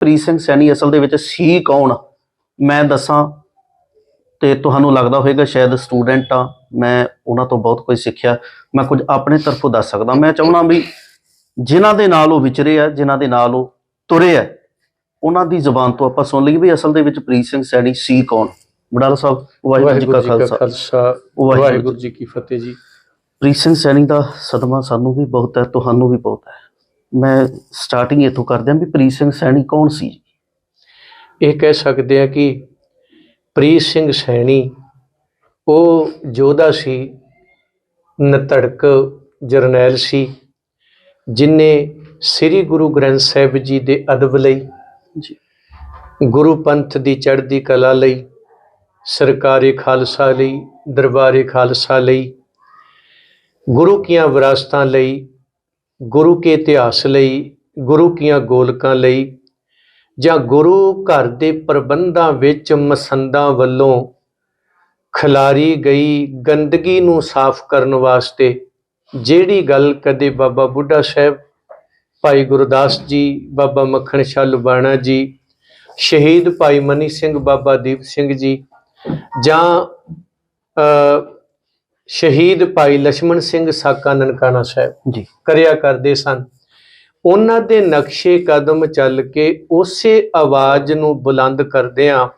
ਪ੍ਰੀਤ ਸਿੰਘ ਸੈਣੀ ਅਸਲ ਦੇ ਵਿੱਚ ਸੀ ਕੌਣ? ਮੈਂ ਦੱਸਾਂ ਤੇ ਤੁਹਾਨੂੰ ਲੱਗਦਾ ਹੋਵੇਗਾ ਸ਼ਾਇਦ ਸਟੂਡੈਂਟ ਆ ਮੈਂ ਉਹਨਾਂ ਤੋਂ ਬਹੁਤ ਕੁਝ ਸਿੱਖਿਆ। ਮੈਂ ਕੁਝ ਆਪਣੇ ਤਰਫੋਂ ਦੱਸ ਸਕਦਾ। ਮੈਂ ਚਾਹੁੰਦਾ ਵੀ ਜਿਨ੍ਹਾਂ ਦੇ ਨਾਲ ਉਹ ਵਿਚਰੇ ਆ ਜਿਨ੍ਹਾਂ ਦੇ ਨਾਲ ਉਹ ਤੁਰੇ ਆ ਉਹਨਾਂ ਦੀ ਜ਼ੁਬਾਨ ਤੋਂ ਆਪਾਂ ਸੁਣ ਲਈਏ ਵੀ ਅਸਲ ਦੇ ਵਿੱਚ ਪ੍ਰੀਤ ਸਿੰਘ ਸੈਣੀ ਸੀ ਕੌਣ? ਵਡਾਲਾ ਸਾਹਿਬ ਵਾਹਿਗੁਰੂ ਜੀ ਕਾ ਖਾਲਸਾ। ਵਾਹਿਗੁਰੂ ਜੀ ਕੀ ਫਤਿਹ ਜੀ। ਪ੍ਰੀਤ ਸਿੰਘ ਸੈਣੀ ਦਾ ਸਦਮਾ ਸਾਨੂੰ ਵੀ ਬਹੁਤ ਹੈ ਤੁਹਾਨੂੰ ਵੀ ਬਹੁਤ ਹੈ। ਮੈਂ ਸਟਾਰਟਿੰਗ ਇੱਥੋਂ ਕਰਦੇ ਹਾਂ ਵੀ ਪ੍ਰੀਤ ਸਿੰਘ ਸੈਣੀ ਕੌਣ ਸੀ? ਇਹ ਕਹਿ ਸਕਦੇ ਆ ਕਿ ਪ੍ਰੀਤ ਸਿੰਘ ਸੈਣੀ ਉਹ ਯੋਧਾ ਸੀ ਨਤੜਕ ਜਰਨੈਲ ਸੀ ਜਿਨੇ ਸ੍ਰੀ ਗੁਰੂ ਗ੍ਰੰਥ ਸਾਹਿਬ ਜੀ ਦੇ ਅਦਬ ਲਈ ਜੀ। ਗੁਰੂ ਪੰਥ ਦੀ ਚੜ੍ਹਦੀ ਕਲਾ ਲਈ ਸਰਕਾਰੀ ਖਾਲਸਾ ਲਈ ਦਰਬਾਰੀ ਖਾਲਸਾ ਲਈ ਗੁਰੂ ਕੀਆਂ ਵਿਰਾਸਤਾਂ ਲਈ ਗੁਰੂ ਕੇ ਇਤਿਹਾਸ ਲਈ, ਗੁਰੂ ਕੀਆਂ ਗੋਲਕਾਂ ਲਈ ਜਾਂ ਗੁਰੂ ਘਰ ਦੇ ਪ੍ਰਬੰਧਾਂ ਵਿੱਚ ਮਸੰਦਾਂ ਵੱਲੋਂ ਖਿਲਾਰੀ ਗਈ ਗੰਦਗੀ ਨੂੰ ਸਾਫ਼ ਕਰਨ ਵਾਸਤੇ ਜਿਹੜੀ ਗੱਲ ਕਦੇ ਬਾਬਾ ਬੁੱਢਾ ਸਾਹਿਬ, ਭਾਈ ਗੁਰਦਾਸ ਜੀ, ਬਾਬਾ ਮੱਖਣ ਸ਼ਾਹ ਲੁਬਾਣਾ ਜੀ, ਸ਼ਹੀਦ ਭਾਈ ਮਨੀ ਸਿੰਘ ਬਾਬਾ ਦੀਪ ਸਿੰਘ ਜੀ ਜਾਂ ਸ਼ਹੀਦ ਭਾਈ ਲక్ష్మణ ਸਿੰਘ ਸਾਕਾ ਨਨਕਾਣਾ ਸਾਹਿਬ ਜੀ। ਕਰਿਆ ਕਰਦੇ ਸਨ। ਉਹਨਾਂ ਦੇ ਨਕਸ਼ੇ ਕਦਮ ਚੱਲ ਕੇ ਉਸੇ ਆਵਾਜ਼ ਨੂੰ ਬੁਲੰਦ ਕਰਦਿਆਂ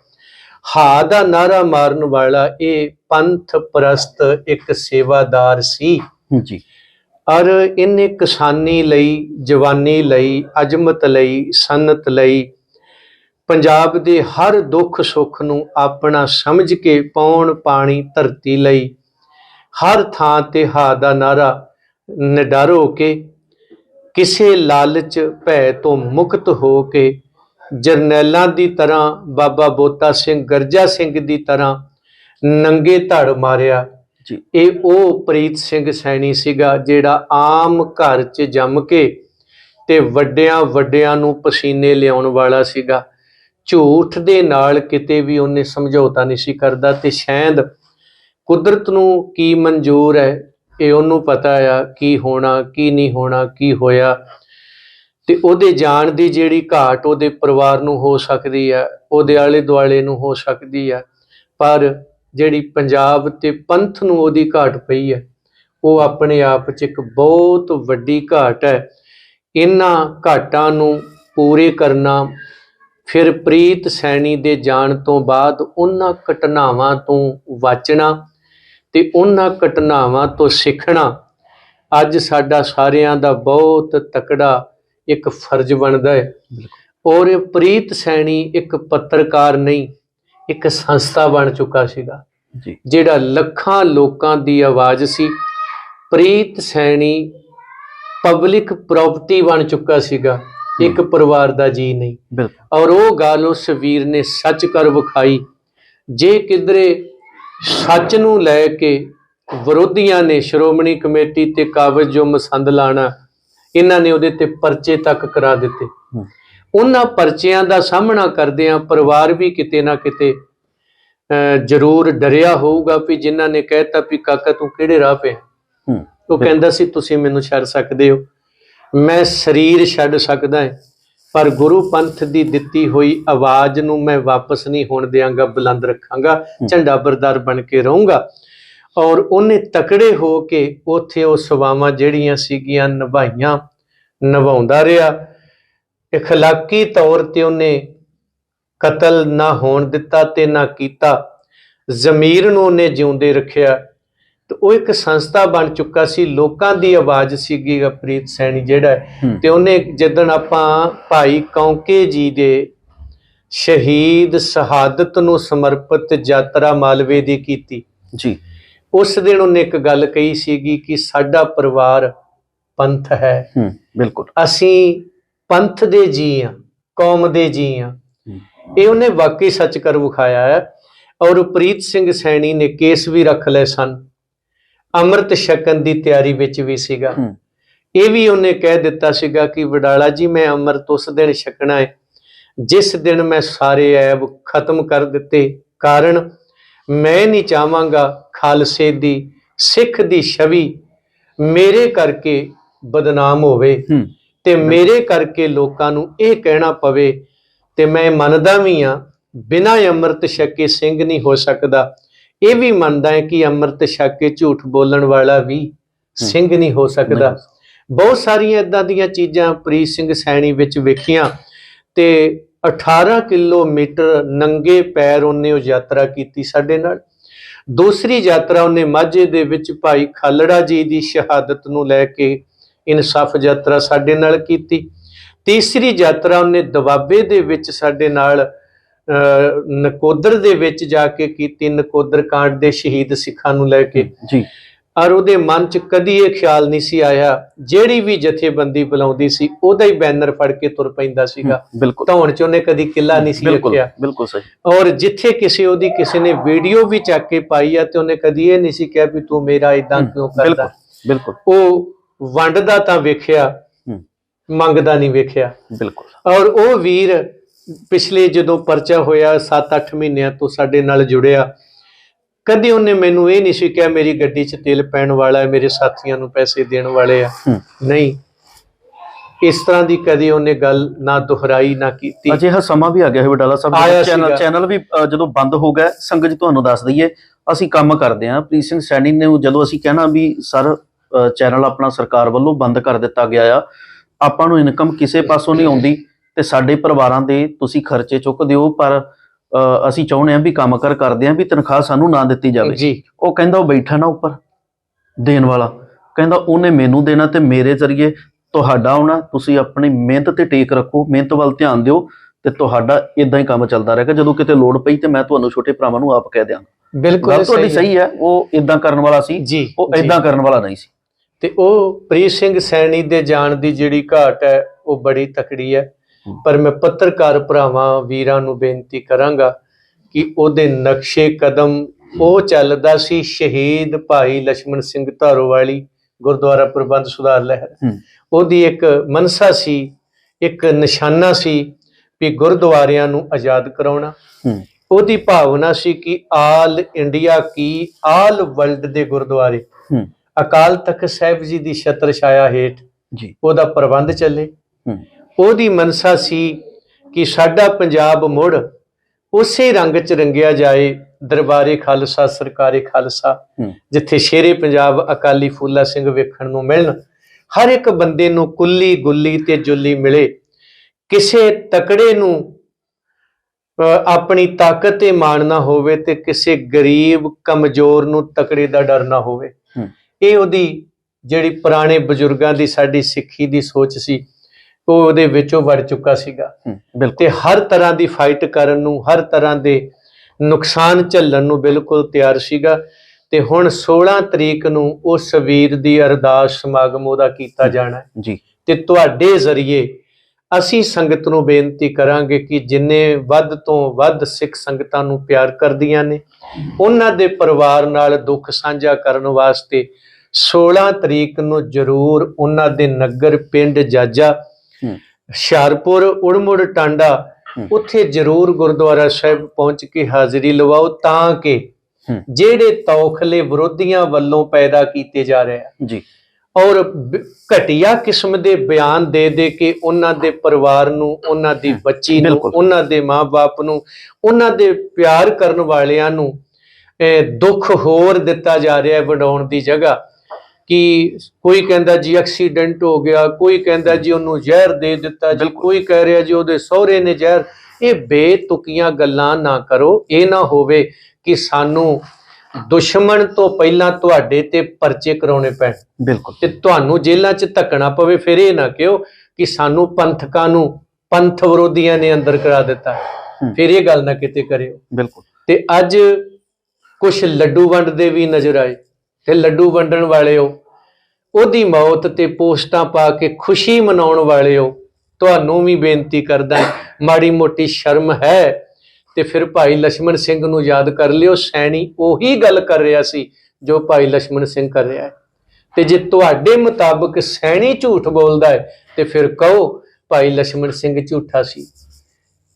ਹਾ ਦਾ ਨਾਰਾ ਮਾਰਨ ਵਾਲਾ ਇਹ ਪੰਥ ਪ੍ਰਸਤ ਇੱਕ ਸੇਵਾਦਾਰ ਸੀ। ਜੀ। ਔਰ ਇਹਨੇ ਕਿਸਾਨੀ ਲਈ ਜਵਾਨੀ ਲਈ ਅਜ਼ਮਤ ਲਈ ਸਨਤ ਲਈ ਪੰਜਾਬ ਦੇ ਹਰ ਦੁੱਖ ਸੁੱਖ ਨੂੰ ਆਪਣਾ ਸਮਝ ਕੇ ਪਾਉਣ ਪਾਣੀ ਧਰਤੀ ਲਈ ਹਰ ਥਾਂ ਤੇ ਹਾ ਦਾ ਨਾਰਾ ਨਿਡਰ ਹੋ ਕੇ ਕਿਸੇ ਲਾਲਚ ਭੈ ਤੋਂ ਮੁਕਤ ਹੋ ਕੇ ਜਰਨੈਲਾਂ ਦੀ ਤਰ੍ਹਾਂ ਬਾਬਾ ਬੋਤਾ ਸਿੰਘ ਗਰਜਾ ਸਿੰਘ ਦੀ ਤਰ੍ਹਾਂ ਨੰਗੇ ਧੜ ਮਾਰਿਆ। ਜੀ। ਇਹ ਉਹ ਪ੍ਰੀਤ ਸਿੰਘ ਸੈਣੀ ਸੀਗਾ ਜਿਹੜਾ ਆਮ ਘਰ 'ਚ ਜੰਮ ਕੇ ਤੇ ਵੱਡਿਆਂ ਵੱਡਿਆਂ ਨੂੰ ਪਸੀਨੇ ਲਿਆਉਣ ਵਾਲਾ ਸੀਗਾ। ਝੂਠ ਦੇ ਨਾਲ ਕਿਤੇ ਵੀ ਉਹਨੇ ਸਮਝੌਤਾ ਨਹੀਂ ਸੀ ਕਰਦਾ ਤੇ ਸ਼ਾਇਦ ਕੁਦਰਤ ਨੂੰ ਕੀ ਮਨਜ਼ੂਰ ਹੈ? ਇਹ ਉਹਨੂੰ ਪਤਾ ਆ, ਕੀ ਹੋਣਾ, ਕੀ ਨਹੀਂ ਹੋਣਾ, ਕੀ ਹੋਇਆ। ਤੇ ਉਹਦੇ ਜਾਣ ਦੀ ਜਿਹੜੀ ਘਾਟ ਉਹਦੇ ਪਰਿਵਾਰ ਨੂੰ ਹੋ ਸਕਦੀ ਆ, ਉਹਦੇ ਆਲੇ ਦੁਆਲੇ ਨੂੰ ਹੋ ਸਕਦੀ ਆ। ਪਰ ਜਿਹੜੀ ਪੰਜਾਬ ਤੇ ਪੰਥ ਨੂੰ ਉਹਦੀ ਘਾਟ ਪਈ ਹੈ ਉਹ ਆਪਣੇ ਆਪ 'ਚ ਇੱਕ ਬਹੁਤ ਵੱਡੀ ਘਾਟ ਹੈ। ਇਹਨਾਂ ਘਾਟਾਂ ਨੂੰ ਪੂਰੇ ਕਰਨਾ, ਫਿਰ ਪ੍ਰੀਤ ਸੈਣੀ ਦੇ ਜਾਣ ਤੋਂ ਬਾਅਦ ਉਹਨਾਂ ਘਟਨਾਵਾਂ ਤੋਂ ਵਾਚਣਾ ਤੇ ਉਹਨਾਂ ਘਟਨਾਵਾਂ ਤੋਂ ਸਿੱਖਣਾ ਅੱਜ ਸਾਡਾ ਸਾਰਿਆਂ ਦਾ ਬਹੁਤ ਤਕੜਾ ਇੱਕ ਫਰਜ਼ ਬਣਦਾ ਹੈ। ਔਰ ਇਹ ਪ੍ਰੀਤ ਸੈਣੀ ਇੱਕ ਪੱਤਰਕਾਰ ਨਹੀਂ ਇੱਕ ਸੰਸਥਾ ਬਣ ਚੁੱਕਾ ਸੀਗਾ ਜਿਹੜਾ ਲੱਖਾਂ ਲੋਕਾਂ ਦੀ ਆਵਾਜ਼ ਸੀ। ਪ੍ਰੀਤ ਸੈਣੀ ਪਬਲਿਕ ਪ੍ਰਾਪਰਟੀ ਬਣ ਚੁੱਕਾ ਸੀਗਾ ਇੱਕ ਪਰਿਵਾਰ ਦਾ ਜੀ ਨਹੀਂ। ਔਰ ਉਹ ਗੱਲ ਉਸ ਵੀਰ ਨੇ ਸੱਚ ਕਰ ਵਿਖਾਈ। ਜੇ ਕਿਧਰੇ ਸੱਚ ਨੂੰ ਲੈ ਕੇ ਵਿਰੋਧੀਆਂ ਨੇ ਸ਼੍ਰੋਮਣੀ ਕਮੇਟੀ ਤੇ ਕਾਬਜ਼ ਜੋ ਮਸੰਦ ਲਾਣਾ ਇਹਨਾਂ ਨੇ ਉਹਦੇ ਤੇ ਪਰਚੇ ਤੱਕ ਕਰਾ ਦਿੱਤੇ। ਉਹਨਾਂ ਪਰਚਿਆਂ ਦਾ ਸਾਹਮਣਾ ਕਰਦਿਆਂ ਪਰਿਵਾਰ ਵੀ ਕਿਤੇ ਨਾ ਕਿਤੇ ਜ਼ਰੂਰ ਡਰਿਆ ਹੋਊਗਾ ਵੀ ਜਿਨ੍ਹਾਂ ਨੇ ਕਹਿਤਾ ਵੀ ਕਾਕਾ ਤੂੰ ਕਿਹੜੇ ਰਾਹ ਪਿਆ? ਹੂੰ। ਉਹ ਕਹਿੰਦਾ ਸੀ ਤੁਸੀਂ ਮੈਨੂੰ ਛੱਡ ਸਕਦੇ ਹੋ। ਮੈਂ ਸਰੀਰ ਛੱਡ ਸਕਦਾ ਹਾਂ। ਪਰ ਗੁਰੂ ਪੰਥ ਦੀ ਦਿੱਤੀ ਹੋਈ ਆਵਾਜ਼ ਨੂੰ ਮੈਂ ਵਾਪਸ ਨਹੀਂ ਹੋਣ ਦਿਆਂਗਾ ਬੁਲੰਦ ਰੱਖਾਂਗਾ ਝੰਡਾ ਬਰਦਾਰ ਬਣ ਕੇ ਰਹੂੰਗਾ ਔਰ ਉਹਨੇ ਤਕੜੇ ਹੋ ਕੇ ਉਥੇ ਉਹ ਸਵਾਵਾਂ ਜਿਹੜੀਆਂ ਸੀਗੀਆਂ ਨਿਭਾਈਆਂ ਨਿਭਾਉਂਦਾ ਰਿਹਾ اخلاقی ਤੌਰ ਤੇ ਉਹਨੇ ਕਤਲ ਨਾ ਹੋਣ ਦਿੱਤਾ ਤੇ ਨਾ ਕੀਤਾ ਜ਼ਮੀਰ ਨੂੰ ਉਹਨੇ ਜਿਉਂਦੇ ਰੱਖਿਆ ਤੇ ਉਹ ਇੱਕ ਸੰਸਥਾ ਬਣ ਚੁੱਕਾ ਸੀ ਲੋਕਾਂ ਦੀ ਆਵਾਜ਼ ਸੀਗੀ ਪ੍ਰੀਤ ਸੈਣੀ ਜਿਹੜਾ। ਤੇ ਉਹਨੇ ਜਦੋਂ ਆਪਾਂ ਭਾਈ ਕੌਂਕੇ ਜੀ ਦੇ ਸ਼ਹੀਦ ਸ਼ਹਾਦਤ ਨੂੰ ਸਮਰਪਿਤ ਯਾਤਰਾ ਮਾਲਵੇ ਦੀ ਕੀਤੀ ਜੀ। ਉਸ ਦਿਨ ਉਹਨੇ ਇੱਕ ਗੱਲ ਕਹੀ ਸੀਗੀ ਕਿ ਸਾਡਾ ਪਰਿਵਾਰ ਪੰਥ ਹੈ। ਹੂੰ ਬਿਲਕੁਲ। ਅਸੀਂ ਪੰਥ ਦੇ ਜੀ ਆ ਕੌਮ ਦੇ ਜੀ ਆ। ਇਹ ਉਹਨੇ ਵਾਕਈ ਸੱਚ ਕਰ ਵਿਖਾਇਆ ਹੈ। ਔਰ ਪ੍ਰੀਤ ਸਿੰਘ ਸੈਣੀ ਨੇ ਕੇਸ ਵੀ ਰੱਖ ਲਏ ਸਨ। ਅੰਮ੍ਰਿਤ ਛਕਣ ਦੀ ਤਿਆਰੀ ਵਿੱਚ ਵੀ ਸੀਗਾ। ਇਹ ਵੀ ਉਹਨੇ ਕਹਿ ਦਿੱਤਾ ਸੀਗਾ ਕਿ ਵਡਾਲਾ ਜੀ ਮੈਂ ਅੰਮ੍ਰਿਤ ਉਸ ਦਿਨ ਛਕਣਾ ਹੈ। ਜਿਸ ਦਿਨ ਮੈਂ ਸਾਰੇ ਐਬ ਖਤਮ ਕਰ ਦਿੱਤੇ ਕਾਰਨ ਮੈਂ ਨਹੀਂ ਚਾਹਾਂਗਾ ਖਾਲਸੇ ਦੀ ਸਿੱਖ ਦੀ ਛਵੀ ਮੇਰੇ ਕਰਕੇ ਬਦਨਾਮ ਹੋਵੇ ਤੇ ਮੇਰੇ ਕਰਕੇ ਲੋਕਾਂ ਨੂੰ ਇਹ ਕਹਿਣਾ ਪਵੇ ਤੇ ਮੈਂ ਮੰਨਦਾ ਵੀ ਆ ਬਿਨਾਂ ਅੰਮ੍ਰਿਤ ਛਕੇ ਸਿੰਘ ਨਹੀਂ ਹੋ ਸਕਦਾ। ਇਹ ਵੀ ਮੰਨਦਾ ਹੈ ਕਿ ਅੰਮ੍ਰਿਤ ਛਕ ਕੇ ਝੂਠ ਬੋਲਣ ਵਾਲਾ ਵੀ ਸਿੰਘ ਨਹੀਂ ਹੋ ਸਕਦਾ। ਬਹੁਤ ਸਾਰੀਆਂ ਇਦਾਂ ਦੀਆਂ ਚੀਜ਼ਾਂ ਪ੍ਰੀਤ ਸਿੰਘ ਸੈਣੀ ਵਿੱਚ ਵੇਖੀਆਂ ਤੇ 18 ਕਿਲੋਮੀਟਰ ਨੰਗੇ ਪੈਰ ਉਹਨੇ ਉਹ ਯਾਤਰਾ ਕੀਤੀ ਸਾਡੇ ਨਾਲ। ਦੂਸਰੀ ਯਾਤਰਾ ਉਹਨੇ ਮਾਝੇ ਦੇ ਵਿੱਚ ਭਾਈ ਖਾਲੜਾ ਜੀ ਦੀ ਸ਼ਹਾਦਤ ਨੂੰ ਲੈ ਕੇ ਇਨਸਾਫ ਯਾਤਰਾ ਸਾਡੇ ਨਾਲ ਕੀਤੀ। ਤੀਸਰੀ ਯਾਤਰਾ ਉਹਨੇ ਦਵਾਬੇ ਦੇ ਵਿੱਚ ਸਾਡੇ ਨਾਲ ਨਕੋਦਰ ਦੇ ਵਿੱਚ ਜਾ ਕੇ ਕੀਤੀ ਨਕੋਦਰ ਕਾਂਡ ਦੇ ਸ਼ਹੀਦ ਸਿੱਖਾਂ ਨੂੰ ਲੈ ਕੇ। ਜੀ। ਔਰ ਉਹਦੇ ਮਨ 'ਚ ਕਦੀ ਇਹ ਖਿਆਲ ਨਹੀਂ ਸੀ ਆਇਆ। ਜਿਹੜੀ ਵੀ ਜਥੇਬੰਦੀ ਬੁਲਾਉਂਦੀ ਸੀ ਉਹਦਾ ਹੀ ਬੈਨਰ ਫੜ ਕੇ ਤੁਰ ਪੈਂਦਾ ਸੀਗਾ। ਧੌਣ 'ਚ ਉਹਨੇ ਕਦੀ ਕਿੱਲਾ ਨਹੀਂ ਸੀ ਰੱਖਿਆ। ਬਿਲਕੁਲ ਸਹੀ। ਔਰ ਜਿੱਥੇ ਕਿਸੇ ਉਹਦੀ ਕਿਸੇ ਨੇ ਵੀਡੀਓ ਵੀ ਚੱਕ ਕੇ ਪਾਈ ਆ ਤੇ ਉਹਨੇ ਕਦੀ ਇਹ ਨਹੀਂ ਸੀ ਕਿਹਾ ਵੀ ਤੂੰ ਮੇਰਾ ਇਦਾਂ ਕਿਉਂ ਕਰਦਾ। ਬਿਲਕੁਲ ਉਹ ਵੰਡਦਾ ਤਾਂ ਵੇਖਿਆ ਮੰਗਦਾ ਨਹੀਂ ਵੇਖਿਆ। ਬਿਲਕੁਲ। ਔਰ ਉਹ ਵੀਰ ਪਿਛਲੇ ਜਦੋਂ ਪਰਚਾ ਹੋਇਆ 7-8 ਮਹੀਨਿਆਂ ਤੋਂ ਸਾਡੇ ਨਾਲ ਜੁੜਿਆ ਕਦੀ ਉਹਨੇ ਮੈਨੂੰ ਇਹ ਨਹੀਂ ਸੀ ਕਿਹਾ ਮੇਰੀ ਗੱਡੀ 'ਚ ਤੇਲ ਪੈਣ ਵਾਲਾ ਹੈ ਮੇਰੇ ਸਾਥੀਆਂ ਨੂੰ ਪੈਸੇ ਦੇਣ ਵਾਲੇ ਆ। ਨਹੀਂ। ਇਸ ਤਰ੍ਹਾਂ ਦੀ ਕਦੀ ਉਹਨੇ ਗੱਲ ਨਾ ਦੁਹਰਾਈ ਨਾ ਕੀਤੀ। ਅਜਿਹਾ ਸਮਾਂ ਵੀ ਆ ਗਿਆ ਹੈ ਬਟਾਲਾ ਸਾਹਿਬ ਚੈਨਲ। ਚੈਨਲ ਵੀ ਜਦੋਂ ਬੰਦ ਹੋ ਗਿਆ ਸੰਗਤ ਜੀ ਤੁਹਾਨੂੰ ਦੱਸ ਦਈਏ ਅਸੀਂ ਕੰਮ ਕਰਦੇ ਹਾਂ। ਪ੍ਰੀਤ ਸਿੰਘ ਸੈਣੀ ਨੇ ਜਦੋਂ ਅਸੀਂ ਕਹਿਣਾ ਵੀ ਸਰ ਚੈਨਲ ਆਪਣਾ ਸਰਕਾਰ ਵੱਲੋਂ ਬੰਦ ਕਰ ਦਿੱਤਾ ਗਿਆ ਆ ਆਪਾਂ ਨੂੰ ਇਨਕਮ ਕਿਸੇ ਪਾਸੋਂ ਨਹੀਂ ਆਉਂਦੀ। ਤੇ ਸਾਡੇ ਪਰਿਵਾਰਾਂ ਦੇ ਤੁਸੀਂ ਖਰਚੇ ਚੁੱਕਦੇ ਹੋ ਪਰ ਅਸੀਂ ਚਾਹੁੰਦੇ ਹਾਂ ਵੀ ਕੰਮ ਕਰ ਕਰਦੇ ਹਾਂ ਵੀ ਤਨਖਾਹ ਸਾਨੂੰ ਨਾ ਦਿੱਤੀ ਜਾਵੇ। ਉਹ ਕਹਿੰਦਾ ਉਹ ਬੈਠਾ ਨਾ ਉੱਪਰ ਦੇਣ ਵਾਲਾ। ਕਹਿੰਦਾ ਉਹਨੇ ਮੈਨੂੰ ਦੇਣਾ ਤੇ ਮੇਰੇ ਜ਼ਰੀਏ ਤੁਹਾਡਾ ਆਉਣਾ ਤੁਸੀਂ ਆਪਣੀ ਮਿਹਨਤ ਤੇ ਟੇਕ ਰੱਖੋ ਮਿਹਨਤ ਵੱਲ ਧਿਆਨ ਦਿਓ ਤੇ ਤੁਹਾਡਾ ਇਦਾਂ ਹੀ ਕੰਮ ਚੱਲਦਾ ਰਹੇਗਾ। ਜਦੋਂ ਕਿਤੇ ਲੋੜ ਪਈ ਤੇ ਮੈਂ ਤੁਹਾਨੂੰ ਛੋਟੇ ਭਰਾਵਾਂ ਨੂੰ ਆਪ ਕਹਿ ਦਿਆਂਗਾ। ਬਿਲਕੁਲ ਤੁਹਾਡੀ ਸਹੀ ਹੈ। ਉਹ ਇਦਾਂ ਕਰਨ ਵਾਲਾ ਸੀ ਉਹ। ਇਦਾਂ ਕਰਨ ਵਾਲਾ ਨਹੀਂ ਸੀ। ਤੇ ਉਹ ਪ੍ਰੀਤ ਸਿੰਘ ਸੈਣੀ ਦੇ ਜਾਣ ਦੀ ਜਿਹੜੀ ਘਾਟ ਹੈ ਉਹ ਬੜੀ ਤਕੜੀ ਹੈ। ਪਰ ਮੈਂ ਪੱਤਰਕਾਰ ਭਰਾਵਾਂ ਵੀਰਾਂ ਨੂੰ ਬੇਨਤੀ ਕਰਾਂਗਾ ਕਿ ਉਹਦੇ ਨਕਸ਼ੇ ਕਦਮ ਉਹ ਚੱਲਦਾ ਸੀ ਸ਼ਹੀਦ ਭਾਈ ਲక్ష్మణ ਸਿੰਘ ਧਾਰੋਵਾਲੀ ਗੁਰਦੁਆਰਾ ਪ੍ਰਬੰਧ ਸੁਧਾਰ ਲਹਿਰ। ਉਹਦੀ ਇੱਕ ਮਨਸਾ ਸੀ ਇੱਕ ਨਿਸ਼ਾਨਾ ਸੀ ਵੀ ਗੁਰਦੁਆਰਿਆਂ ਨੂੰ ਆਜ਼ਾਦ ਕਰਾਉਣਾ। ਉਹਦੀ ਭਾਵਨਾ ਸੀ ਕਿ ਆਲ ਇੰਡੀਆ ਕੀ ਆਲ ਵਰਲਡ ਦੇ ਗੁਰਦੁਆਰੇ। ਅਕਾਲ ਤਖਤ ਸਾਹਿਬ ਜੀ ਦੀ ਛਤਰ ਛਾਇਆ ਹੇਠ ਜੀ। ਉਹਦਾ ਪ੍ਰਬੰਧ ਚੱਲੇ। ਉਹਦੀ ਮਨਸਾ ਸੀ ਕਿ ਸਾਡਾ ਪੰਜਾਬ ਮੁੜ ਉਸੇ ਰੰਗ ਚ ਰੰਗਿਆ ਜਾਏ ਦਰਬਾਰੇ ਖਾਲਸਾ ਸਰਕਾਰੇ ਖਾਲਸਾ ਜਿੱਥੇ ਸ਼ੇਰੇ ਪੰਜਾਬ ਅਕਾਲੀ ਫੂਲਾ ਸਿੰਘ ਵੇਖਣ ਨੂੰ ਮਿਲਣ। ਹਰ ਇੱਕ ਬੰਦੇ ਨੂੰ ਕੁੱਲੀ ਗੁੱਲੀ ਤੇ ਜੁੱਲੀ ਮਿਲੇ। ਕਿਸੇ ਤਕੜੇ ਨੂੰ ਆਪਣੀ ਤਾਕਤ ਤੇ ਮਾਣ ਨਾ ਹੋਵੇ ਤੇ ਕਿਸੇ ਗਰੀਬ ਕਮਜ਼ੋਰ ਨੂੰ ਤਕੜੇ ਦਾ ਡਰ ਨਾ ਹੋਵੇ। ਇਹ ਉਹਦੀ ਜਿਹੜੀ ਪੁਰਾਣੇ ਬਜ਼ੁਰਗਾਂ ਦੀ ਸਾਡੀ ਸਿੱਖੀ ਦੀ ਸੋਚ ਸੀ। ਉਹ ਉਹਦੇ ਵਿੱਚੋਂ ਵੜ ਚੁੱਕਾ ਸੀਗਾ। ਤੇ ਹਰ ਤਰ੍ਹਾਂ ਦੀ ਫਾਈਟ ਕਰਨ ਨੂੰ ਹਰ ਤਰ੍ਹਾਂ ਦੇ ਨੁਕਸਾਨ ਝੱਲਣ ਨੂੰ ਬਿਲਕੁਲ ਤਿਆਰ ਸੀਗਾ। ਤੇ ਹੁਣ 16 ਤਰੀਕ ਨੂੰ ਉਸ ਵੀਰ ਦੀ ਅਰਦਾਸ ਸਮਾਗਮ ਉਹਦਾ ਕੀਤਾ ਜਾਣਾ। ਜੀ। ਤੇ ਤੁਹਾਡੇ ਜ਼ਰੀਏ ਅਸੀਂ ਸੰਗਤ ਨੂੰ ਬੇਨਤੀ ਕਰਾਂਗੇ ਕਿ ਜਿੰਨੇ ਵੱਧ ਤੋਂ ਵੱਧ ਸਿੱਖ ਸੰਗਤਾਂ ਨੂੰ ਪਿਆਰ ਕਰਦੀਆਂ ਨੇ ਉਹਨਾਂ ਦੇ ਪਰਿਵਾਰ ਨਾਲ ਦੁੱਖ ਸਾਂਝਾ ਕਰਨ ਵਾਸਤੇ 16 ਤਰੀਕ ਨੂੰ ਜ਼ਰੂਰ ਉਹਨਾਂ ਦੇ ਨਗਰ ਪਿੰਡ ਜਾਜਾ ਹੁਸ਼ਿਆਰਪੁਰ ਉੜਮੁੜ ਟਾਂਡਾ। ਉੱਥੇ ਜ਼ਰੂਰ ਗੁਰਦੁਆਰਾ ਸਾਹਿਬ ਪਹੁੰਚ ਕੇ ਹਾਜ਼ਰੀ ਲਵਾਓ ਤਾਂ ਕਿ ਜਿਹੜੇ ਤੌਖਲੇ ਵਿਰੋਧੀਆਂ ਵੱਲੋਂ ਪੈਦਾ ਕੀਤੇ ਜਾ ਰਹੇ ਆ ਜੀ। ਔਰ ਘਟੀਆ ਕਿਸਮ ਦੇ ਬਿਆਨ ਦੇ ਦੇ ਕੇ ਉਹਨਾਂ ਦੇ ਪਰਿਵਾਰ ਨੂੰ ਉਹਨਾਂ ਦੀ ਬੱਚੀ ਨੂੰ। ਉਹਨਾਂ ਦੇ ਮਾਪੇ ਨੂੰ ਉਹਨਾਂ ਦੇ ਪਿਆਰ ਕਰਨ ਵਾਲਿਆਂ ਨੂੰ ਇਹ ਦੁੱਖ ਹੋਰ ਦਿੱਤਾ ਜਾ ਰਿਹਾ ਹੈ ਵਡਾਉਣ ਦੀ ਜਗ੍ਹਾ। ਕਿ ਕੋਈ ਕਹਿੰਦਾ ਜੀ ਐਕਸੀਡੈਂਟ ਹੋ ਗਿਆ ਕੋਈ ਕਹਿੰਦਾ ਜੀ ਉਹਨੂੰ ਜ਼ਹਿਰ ਦੇ ਦਿੱਤਾ ਜੀ। ਕੋਈ ਕਹਿ ਰਿਹਾ ਜੀ ਉਹਦੇ ਸਹੁਰੇ ਨੇ ਜ਼ਹਿਰ। ਇਹ ਬੇਤੁਕੀਆਂ ਗੱਲਾਂ ਨਾ ਕਰੋ ਇਹ ਨਾ ਹੋਵੇ ਕਿ ਸਾਨੂੰ ਦੁਸ਼ਮਣ ਤੋਂ ਪਹਿਲਾਂ ਤੁਹਾਡੇ ਤੇ ਪਰਚੇ ਕਰਾਉਣੇ ਪੈਣ। ਬਿਲਕੁਲ। ਤੇ ਤੁਹਾਨੂੰ ਜੇਲ੍ਹਾਂ 'ਚ ਧੱਕਣਾ ਪਵੇ ਫਿਰ ਇਹ ਨਾ ਕਿਹੋ ਕਿ ਸਾਨੂੰ ਪੰਥਕਾਂ ਨੂੰ ਪੰਥ ਵਿਰੋਧੀਆਂ ਨੇ ਅੰਦਰ ਕਰਾ ਦਿੱਤਾ। ਫਿਰ ਇਹ ਗੱਲ ਨਾ ਕਿਤੇ ਕਰਿਓ। ਬਿਲਕੁਲ। ਤੇ ਅੱਜ ਕੁਝ ਲੱਡੂ ਵੰਡਦੇ ਵੀ ਨਜ਼ਰ ਆਏ। ਤੇ ਲੱਡੂ ਵੰਡਣ ਵਾਲਿਓ ਉਹਦੀ ਮੌਤ ਤੇ ਪੋਸਟਾਂ ਪਾ ਕੇ ਖੁਸ਼ੀ ਮਨਾਉਣ ਵਾਲੇ ਹੋ ਤੁਹਾਨੂੰ ਵੀ ਬੇਨਤੀ ਕਰਦਾ ਮਾੜੀ ਮੋਟੀ ਸ਼ਰਮ ਹੈ। ਤੇ ਫਿਰ ਭਾਈ ਲక్ష్మణ ਸਿੰਘ ਨੂੰ ਯਾਦ ਕਰ ਲਿਓ, ਸੈਣੀ ਉਹੀ ਗੱਲ ਕਰ ਰਿਹਾ ਸੀ ਜੋ ਭਾਈ ਲక్ష్మణ ਸਿੰਘ ਕਰ ਰਿਹਾ ਹੈ। ਤੇ ਜੇ ਤੁਹਾਡੇ ਮੁਤਾਬਕ ਸੈਣੀ ਝੂਠ ਬੋਲਦਾ ਹੈ, ਤੇ ਫਿਰ ਕਹੋ ਭਾਈ ਲక్ష్మణ ਸਿੰਘ ਝੂਠਾ ਸੀ।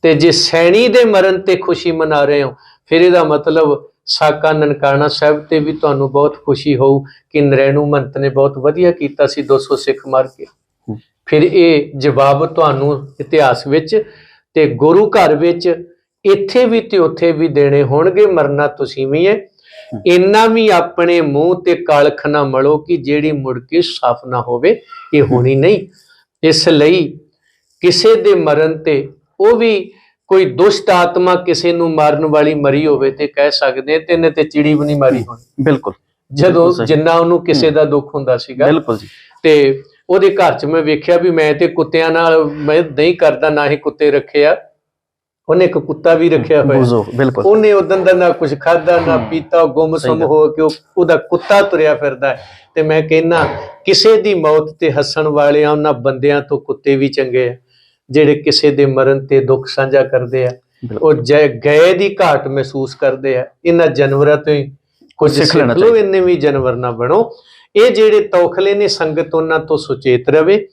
ਤੇ ਜੇ ਸੈਣੀ ਦੇ ਮਰਨ ਤੇ ਖੁਸ਼ੀ ਮਨਾ ਰਹੇ ਹੋ, ਫਿਰ ਇਹਦਾ ਮਤਲਬ ਸਾਕਾ ਨਨਕਾਣਾ ਸਾਹਿਬ ਤੇ ਵੀ ਤੁਹਾਨੂੰ ਬਹੁਤ ਖੁਸ਼ੀ ਹੋਊ ਕਿ ਨਰੈਣੂ ਮੰਤ ਨੇ ਬਹੁਤ ਵਧੀਆ ਕੀਤਾ ਸੀ 200 ਸਿੱਖ ਮਾਰ ਕੇ। ਫਿਰ ਇਹ ਜਵਾਬ ਤੁਹਾਨੂੰ ਇਤਿਹਾਸ ਵਿੱਚ ਤੇ ਗੁਰੂ ਘਰ ਵਿੱਚ ਇੱਥੇ ਵੀ ਤੇ ਉੱਥੇ ਵੀ ਦੇਣੇ ਹੋਣਗੇ ਮਰਨਾ ਤੁਸੀਂ ਵੀ ਹੈ। ਇੰਨਾ ਵੀ ਆਪਣੇ ਮੂੰਹ ਤੇ ਕਾਲਖ ਨਾ ਮਲੋ ਕਿ ਜਿਹੜੀ ਮੁੜ ਕੇ ਸਾਫ਼ ਨਾ ਹੋਵੇ ਇਹ ਹੋਣੀ ਨਹੀਂ। ਇਸ ਲਈ ਕਿਸੇ ਦੇ ਮਰਨ ਤੇ ਉਹ ਵੀ ਕੋਈ ਦੁਸ਼ਟ ਆਤਮਾ ਕਿਸੇ ਨੂੰ ਮਾਰਨ ਵਾਲੀ ਮਰੀ ਹੋਵੇ ਤੇ ਕਹਿ ਸਕਦੇ ਤੇ ਇਹਨੇ ਤੇ ਚਿੜੀ ਵੀ ਨਹੀਂ ਮਾਰੀ ਹੋਣੀ। ਬਿਲਕੁਲ। ਜਦੋਂ। ਜਿੰਨਾ ਉਹਨੂੰ ਕਿਸੇ ਦਾ ਦੁੱਖ ਹੁੰਦਾ ਸੀਗਾ। ਬਿਲਕੁਲ ਜੀ। ਤੇ ਉਹਦੇ ਘਰ 'ਚ ਮੈਂ ਵੇਖਿਆ ਵੀ ਮੈਂ ਤੇ ਕੁੱਤਿਆਂ ਨਾਲ ਮੈਂ ਨਹੀਂ ਕਰਦਾ ਨਾ ਹੀ ਕੁੱਤੇ ਰੱਖਿਆ ਉਹਨੇ ਇੱਕ ਕੁੱਤਾ ਵੀ ਰੱਖਿਆ ਹੋਇਆ। ਬਿਲਕੁਲ। ਉਹਨੇ ਉਦੋਂ ਦਾ ਨਾ ਕੁਝ ਖਾਦਾ ਨਾ ਪੀਤਾ ਗੁੰਮਸੁਮ ਸਹੀ ਗੱਲ। ਹੋ ਕੇ ਉਹ- ਉਹਦਾ ਕੁੱਤਾ ਤੁਰਿਆ ਫਿਰਦਾ ਹੈ। ਤੇ ਮੈਂ ਕਹਿੰਨਾ ਕਿਸੇ ਦੀ ਮੌਤ ਤੇ ਹੱਸਣ ਵਾਲਿਆਂ ਉਹਨਾਂ ਬੰਦਿਆਂ ਤੋਂ ਕੁੱਤੇ ਵੀ ਚੰਗੇ ਆ। ਜਿਹੜੇ ਕਿਸੇ ਦੇ ਮਰਨ ਤੇ ਦੁੱਖ ਸਾਂਝਾ ਕਰਦੇ ਆ। ਉਹ ਜੈ ਗਏ ਦੀ ਘਾਟ ਮਹਿਸੂਸ ਕਰਦੇ ਆ ਇਹਨਾਂ ਜਾਨਵਰਾਂ ਤੋਂ ਹੀ ਕੁਝ ਸਿੱਖ ਲੈਣਾ ਲਓ ਇੰਨੇ ਵੀ ਜਾਨਵਰ ਨਾ ਬਣੋ। ਇਹ ਜਿਹੜੇ ਤੌਖਲੇ ਨੇ ਸੰਗਤ ਉਹਨਾਂ ਤੋਂ ਸੁਚੇਤ ਰਵੇ।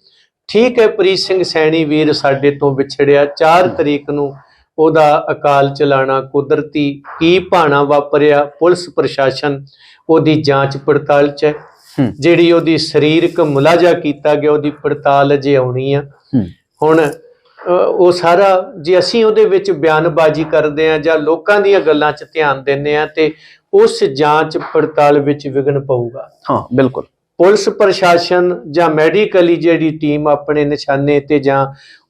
ਠੀਕ ਹੈ ਪ੍ਰੀਤ ਸਿੰਘ ਸੈਣੀ ਵੀਰ ਸਾਡੇ ਤੋਂ ਵਿਛੜਿਆ 4 ਤਰੀਕ ਨੂੰ ਉਹਦਾ ਅਕਾਲ ਚਲਾਣਾ ਕੁਦਰਤੀ ਕੀ ਭਾਣਾ ਵਾਪਰਿਆ ਪੁਲਿਸ ਪ੍ਰਸ਼ਾਸਨ ਉਹਦੀ ਜਾਂਚ ਪੜਤਾਲ ਚ ਹੈ। ਜਿਹੜੀ ਉਹਦੀ ਸਰੀਰਕ ਮੁਲਾਜ਼ਾ ਕੀਤਾ ਗਿਆ ਉਹਦੀ ਪੜਤਾਲ ਅਜੇ ਆਉਣੀ ਆ। ਹੁਣ ਉਹ ਸਾਰਾ ਜੇ ਅਸੀਂ ਉਹਦੇ ਵਿੱਚ ਬਿਆਨਬਾਜ਼ੀ ਕਰਦੇ ਆ ਜਾਂ ਲੋਕਾਂ ਦੀਆਂ ਗੱਲਾਂ 'ਚ ਧਿਆਨ ਦਿੰਦੇ ਆ ਤੇ ਉਸ ਜਾਂਚ ਪੜਤਾਲ ਵਿੱਚ ਵਿਘਨ ਪਊਗਾ। ਹਾਂ ਬਿਲਕੁਲ। ਪੁਲਿਸ ਪ੍ਰਸ਼ਾਸਨ ਜਾਂ ਮੈਡੀਕਲੀ ਜਿਹੜੀ ਟੀਮ ਆਪਣੇ ਨਿਸ਼ਾਨੇ ਤੇ ਜਾਂ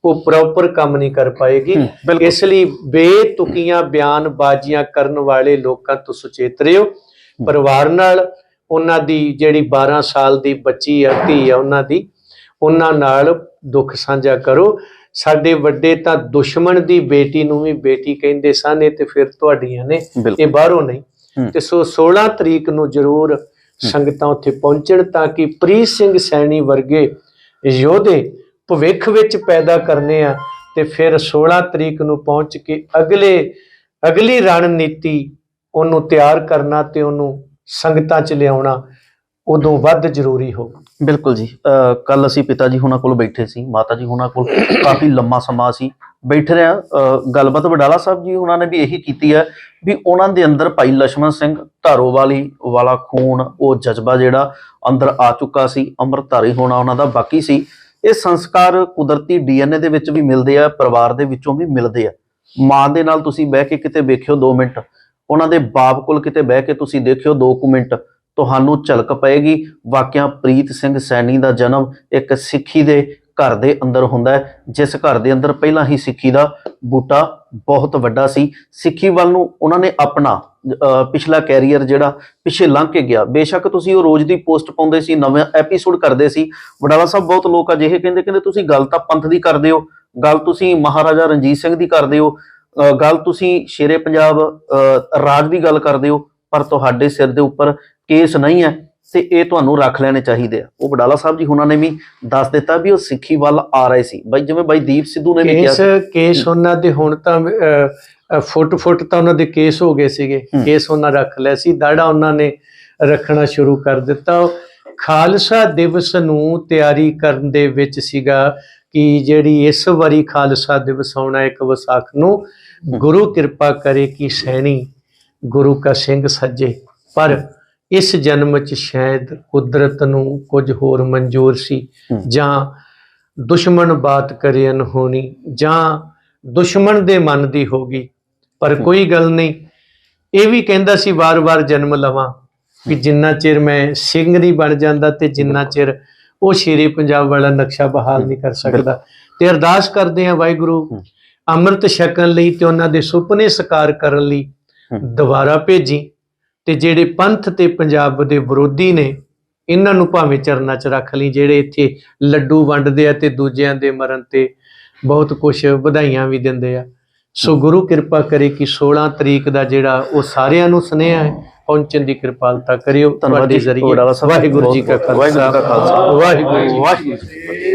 ਉਹ ਪ੍ਰੋਪਰ ਕੰਮ ਨਹੀਂ ਕਰ ਪਾਏਗੀ। ਇਸ ਲਈ ਬੇਤੁਕੀਆਂ ਬਿਆਨਬਾਜ਼ੀਆਂ ਕਰਨ ਵਾਲੇ ਲੋਕਾਂ ਤੋਂ ਸੁਚੇਤ ਰਹੋ। ਪਰਿਵਾਰ ਨਾਲ ਉਹਨਾਂ ਦੀ ਜਿਹੜੀ 12 ਸਾਲ ਦੀ ਬੱਚੀ ਆ ਧੀ ਆ ਉਹਨਾਂ ਦੀ ਉਹਨਾਂ ਨਾਲ ਦੁੱਖ ਸਾਂਝਾ ਕਰੋ। ਸਾਡੇ ਵੱਡੇ ਤਾਂ ਦੁਸ਼ਮਣ ਦੀ ਬੇਟੀ ਨੂੰ ਵੀ ਬੇਟੀ ਕਹਿੰਦੇ ਸਨ ਇਹ ਤੇ ਫਿਰ ਤੁਹਾਡੀਆਂ ਨੇ ਇਹ ਬਾਹਰੋਂ ਨਹੀਂ। ਤੇ ਸੋ 16 ਤਰੀਕ ਨੂੰ ਜ਼ਰੂਰ ਸੰਗਤਾਂ ਉੱਥੇ ਪਹੁੰਚਣ ਤਾਂ ਕਿ ਪ੍ਰੀਤ ਸਿੰਘ ਸੈਣੀ ਵਰਗੇ ਯੋਧੇ ਭਵਿੱਖ ਵਿੱਚ ਪੈਦਾ ਕਰਨੇ ਆ ਤੇ ਫਿਰ 16 ਤਰੀਕ ਨੂੰ ਪਹੁੰਚ ਕੇ ਅਗਲੇ ਅਗਲੀ ਰਣਨੀਤੀ ਉਹਨੂੰ ਤਿਆਰ ਕਰਨਾ ਤੇ ਉਹਨੂੰ ਸੰਗਤਾਂ 'ਚ ਲਿਆਉਣਾ। ਉਦੋਂ ਵੱਧ ਜ਼ਰੂਰੀ ਹੋਊ ਬਿਲਕੁਲ ਜੀ। ਕੱਲ ਅਸੀਂ ਪਿਤਾ ਜੀ ਹੁਣਾਂ ਕੋਲ ਬੈਠੇ ਸੀ ਮਾਤਾ ਜੀ ਹੁਣਾਂ ਕੋਲ ਕਾਫੀ ਲੰਮਾ ਸਮਾਂ ਸੀ। ਬੈਠੇ ਰਿਆ ਗੱਲਬਾਤ ਵਡਾਲਾ ਸਾਹਿਬ ਜੀ ਉਹਨਾਂ ਨੇ ਵੀ ਇਹੀ ਕੀਤੀ ਹੈ ਵੀ ਉਹਨਾਂ ਦੇ ਅੰਦਰ ਭਾਈ ਲక్ష్మణ ਸਿੰਘ ਧਾਰੋ ਵਾਲੀ ਵਾਲਾ ਖੂਨ ਉਹ ਜਜ਼ਬਾ ਜਿਹੜਾ ਅੰਦਰ ਆ ਚੁੱਕਾ ਸੀ ਅੰਮ੍ਰਿਤਧਾਰੀ ਹੋਣਾ ਉਹਨਾਂ ਦਾ ਬਾਕੀ ਸੀ। ਇਹ ਸੰਸਕਾਰ ਕੁਦਰਤੀ ਡੀਐਨਏ ਦੇ ਵਿੱਚ ਵੀ ਮਿਲਦੇ ਆ ਪਰਿਵਾਰ ਦੇ ਵਿੱਚੋਂ ਵੀ ਮਿਲਦੇ ਆ। ਮਾਂ ਦੇ ਨਾਲ ਤੁਸੀਂ ਬਹਿ ਕੇ ਕਿਤੇ ਵੇਖਿਓ 2 ਮਿੰਟ। ਉਹਨਾਂ ਦੇ ਬਾਪ ਕੋਲ ਕਿਤੇ ਬਹਿ ਕੇ ਤੁਸੀਂ ਦੇਖਿਓ 2 ਮਿੰਟ। ਤੁਹਾਨੂੰ ਝਲਕ ਪਏਗੀ। ਵਾਕਿਆ ਪ੍ਰੀਤ ਸਿੰਘ ਸੈਣੀ ਦਾ ਜਨਮ ਇੱਕ ਸਿੱਖੀ ਦੇ ਘਰ ਦੇ ਅੰਦਰ ਹੁੰਦਾ ਹੈ, ਜਿਸ ਘਰ ਦੇ ਅੰਦਰ ਪਹਿਲਾਂ ਹੀ ਸਿੱਖੀ ਦਾ ਬੂਟਾ ਬਹੁਤ ਵੱਡਾ ਸੀ। ਸਿੱਖੀ ਵੱਲ ਨੂੰ ਉਹਨਾਂ ਨੇ ਆਪਣਾ ਪਿਛਲਾ ਕੈਰੀਅਰ ਜਿਹੜਾ ਪਿੱਛੇ ਲੰਘ ਕੇ ਗਿਆ। ਬੇਸ਼ੱਕ ਤੁਸੀਂ ਉਹ ਰੋਜ਼ ਦੀ ਪੋਸਟ ਪਾਉਂਦੇ ਸੀ, ਨਵੇਂ ਐਪੀਸੋਡ ਕਰਦੇ ਸੀ। ਵਡਾਲਾ ਸਾਹਿਬ ਬਹੁਤ ਲੋਕ ਅਜਿਹੇ ਕਹਿੰਦੇ ਕਹਿੰਦੇ ਤੁਸੀਂ ਗੱਲ ਤਾਂ ਪੰਥ ਦੀ ਕਰਦੇ ਹੋ, ਗੱਲ ਤੁਸੀਂ ਮਹਾਰਾਜਾ ਰਣਜੀਤ ਸਿੰਘ ਦੀ ਕਰਦੇ ਹੋ ਗੱਲ ਤੁਸੀਂ ਸ਼ੇਰੇ ਪੰਜਾਬ ਰਾਜ ਦੀ ਗੱਲ ਕਰਦੇ ਹੋ। ਪਰ ਤੁਹਾਡੇ ਸਿਰ ਦੇ ਉੱਪਰ ਕੇਸ ਨਹੀਂ ਹੈ ਤੇ ਇਹ ਤੁਹਾਨੂੰ ਰੱਖ ਲੈਣੇ ਚਾਹੀਦੇ ਆ। ਉਹ ਵਡਾਲਾ ਸਾਹਿਬ ਜੀ ਉਹਨਾਂ ਨੇ ਵੀ ਦੱਸ ਦਿੱਤਾ ਵੀ ਉਹ ਸਿੱਖੀ ਵੱਲ ਆ ਰਹੇ ਸੀ। ਬਾਈ ਜਿਵੇਂ ਬਾਈ ਦੀਪ ਸਿੱਧੂ ਨੇ ਵੀ ਕਿਹਾ ਕੇਸ। ਕੇਸ ਉਹਨਾਂ ਦੇ ਹੁਣ ਤਾਂ ਫੁੱਟ ਫੁੱਟ ਤਾਂ ਉਹਨਾਂ ਦੇ ਕੇਸ ਹੋ ਗਏ ਸੀਗੇ। ਕੇਸ ਉਹਨਾਂ ਰੱਖ ਲਿਆ ਸੀ। ਦਾੜਾ ਉਹਨਾਂ ਨੇ ਰੱਖਣਾ ਸ਼ੁਰੂ ਕਰ ਦਿੱਤਾ। ਖਾਲਸਾ ਦਿਵਸ ਨੂੰ ਤਿਆਰੀ ਕਰਨ ਦੇ ਵਿੱਚ ਸੀਗਾ ਕਿ ਜਿਹੜੀ ਇਸ ਵਾਰੀ ਖਾਲਸਾ ਦਿਵਸ ਆਉਣਾ ਇੱਕ ਵਿਸਾਖ ਨੂੰ ਗੁਰੂ ਕਿਰਪਾ ਕਰੇ ਕਿ ਸੈਣੀ ਗੁਰੂ ਕਾ ਸਿੰਘ ਸੱਜੇ। ਪਰ ਇਸ ਜਨਮ ਚ ਸ਼ਾਇਦ ਕੁਦਰਤ ਨੂੰ ਕੁਝ ਹੋਰ ਮਨਜ਼ੂਰ ਸੀ। ਜਾਂ ਦੁਸ਼ਮਣ ਬਾਤ ਕਰੇ ਅਨਹੋਣੀ ਜਾਂ ਦੁਸ਼ਮਣ ਦੇ ਮਨ ਦੀ ਹੋਗੀ ਪਰ ਕੋਈ ਗੱਲ ਨਹੀਂ। ਇਹ ਵੀ ਕਹਿੰਦਾ ਸੀ ਵਾਰ-ਵਾਰ ਜਨਮ ਲਵਾਂ। ਕਿ ਜਿੰਨਾ ਚਿਰ ਮੈਂ ਸਿੰਘ ਨਹੀਂ ਬਣ ਜਾਂਦਾ ਤੇ ਜਿੰਨਾ ਚਿਰ ਉਹ ਸ਼ੇਰੇ ਪੰਜਾਬ ਵਾਲਾ ਨਕਸ਼ਾ ਬਹਾਲ ਨਹੀਂ ਕਰ ਸਕਦਾ। ਤੇ ਅਰਦਾਸ ਕਰਦੇ ਆ ਵਾਹਿਗੁਰੂ। ਅੰਮ੍ਰਿਤ ਛਕਣ ਲਈ ਤੇ ਉਹਨਾਂ ਦੇ ਸੁਪਨੇ ਸਾਕਾਰ ਕਰਨ ਲਈ। ਦੁਬਾਰਾ ਭੇਜੀ ਤੇ ਜਿਹੜੇ ਪੰਥ ਤੇ ਪੰਜਾਬ ਦੇ ਵਿਰੋਧੀ ਨੇ ਇਹਨਾਂ ਨੂੰ ਭਾਵੇਂ ਚਰਨਾਂ 'ਚ ਰੱਖ ਲਈ ਜਿਹੜੇ ਇੱਥੇ ਲੱਡੂ ਵੰਡਦੇ ਆ ਤੇ ਦੂਜਿਆਂ ਦੇ ਮਰਨ ਤੇ ਬਹੁਤ ਕੁਝ ਵਧਾਈਆਂ ਵੀ ਦਿੰਦੇ ਆ। ਸੋ ਗੁਰੂ ਕਿਰਪਾ ਕਰੇ ਕਿ 16 ਤਰੀਕ ਦਾ ਜਿਹੜਾ ਉਹ ਸਾਰਿਆਂ ਨੂੰ ਸੁਨੇਹਾ ਹੈ ਪਹੁੰਚਣ ਦੀ ਕਿਰਪਾਲਤਾ ਕਰਿਓ। ਤੁਹਾਡੇ ਜ਼ਰੀਏ ਵਾਹਿਗੁਰੂ ਜੀ ਕਾ ਵਾਹਿਗੁਰੂ ਜੀ ਕਾ ਖਾਲਸਾ ਵਾਹਿਗੁਰੂ ਜੀ ਵਾਹਿਗੁਰੂ।